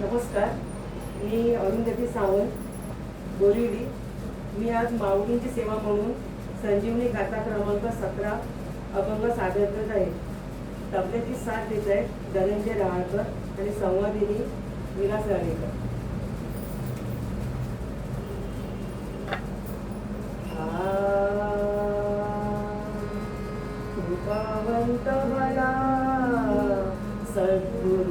नमस्कार. मी अरुंधती सावंत बोरिवली. मी आज माऊलींची सेवा म्हणून संजीवनी गाथा क्रमांक सतरा अभंग सादर करत आहे. तबल्याची साथ देत आहेत धनंजय रहाळकर आणि संवादिनी विलास राणेकर. कृपावंत मला सद्गुरु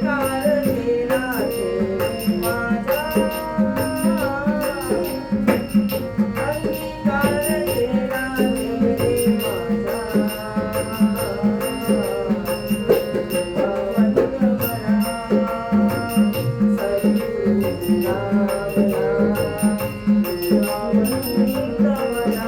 i love you.